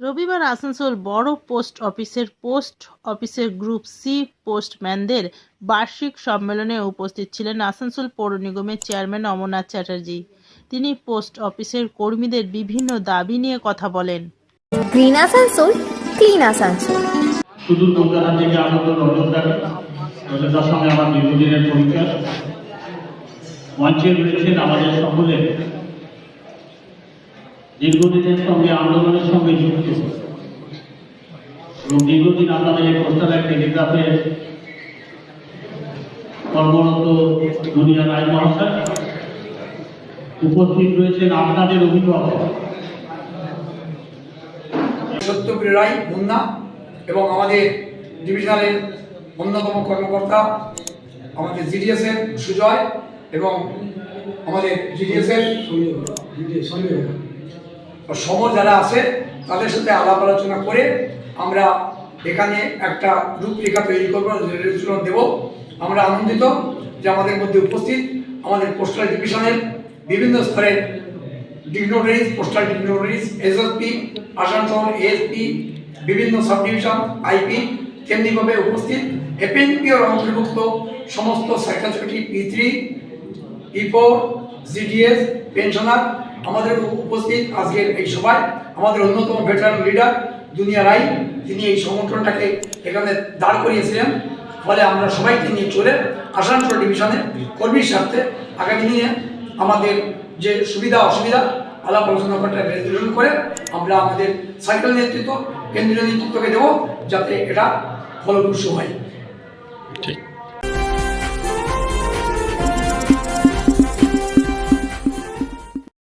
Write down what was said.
রবিবার আসানসোল বড় পোস্ট অফিসের পোস্ট অফিসের গ্রুপ সি পোস্টম্যানদের বার্ষিক সম্মেলনে উপস্থিত ছিলেন আসানসোল পৌর নিগমের চেয়ারম্যান অমরনাথ চ্যাটার্জি। তিনি পোস্ট অফিসের কর্মীদের বিভিন্ন দাবি নিয়ে কথা বলেন। Green Asansol clean Asansol. শুধু কলকাতা থেকে আগত সঙ্গে আমার দীর্ঘদিনের পরিচয়। মঞ্চে রয়েছেন আমাদের সকলে। দীর্ঘদিনের সঙ্গে আন্দোলনের সঙ্গে যুক্ত। এবং দীর্ঘদিন আপনাদের এই পোস্টারের টেলিগ্রাফে কর্মরত দুনিয়া রায় মহাশয় উপস্থিত রয়েছেন আপনাদের অভিভাবক। সত্যপ্রিয় রায় মুন্না এবং আমাদের ডিভিশনালের অন্যতম কর্মকর্তা আমাদের জিডিএসের সুজয় এবং আমাদের জিডিএসের সম যারা আছে, তাদের সাথে আলাপ আলোচনা করে আমরা এখানে একটা রূপরেখা তৈরি করব, রেজুলেশন দেব। আমরা আনন্দিত যে আমাদের মধ্যে উপস্থিত আমাদের পোস্টাল ডিভিশনের বিভিন্ন স্তরের dignitaries postal dignitaries SSP Asansol ASP বিভিন্ন সাব ডিভিশন আইপি তেমনিভাবে উপস্থিত এপিএনপিওর অন্তর্ভুক্ত সমস্ত সাইকেল সেক্রেটারি পি থ্রি ইপো জিডিএস পেনশনার আমাদের উপস্থিত আজকের এই সভায় আমাদের অন্যতম ভেটারান লিডার দুনিয়া রাই তিনি এই সংগঠনটাকে এখানে দাঁড় করিয়েছিলেন। ফলে আমরা সবাইকে নিয়ে চলে আসানসোল ডিভিশনে কর্মীর স্বার্থে আগামী দিনে আমাদের যে সুবিধা, অসুবিধা, আলাপ আলোচনা করাটা রেজলিউশন করে আমরা আমাদের সাইকেল নেতৃত্ব, কেন্দ্রীয় নেতৃত্বকে দেবো যাতে এটা ফলপ্রসূ হয়। ঠিক।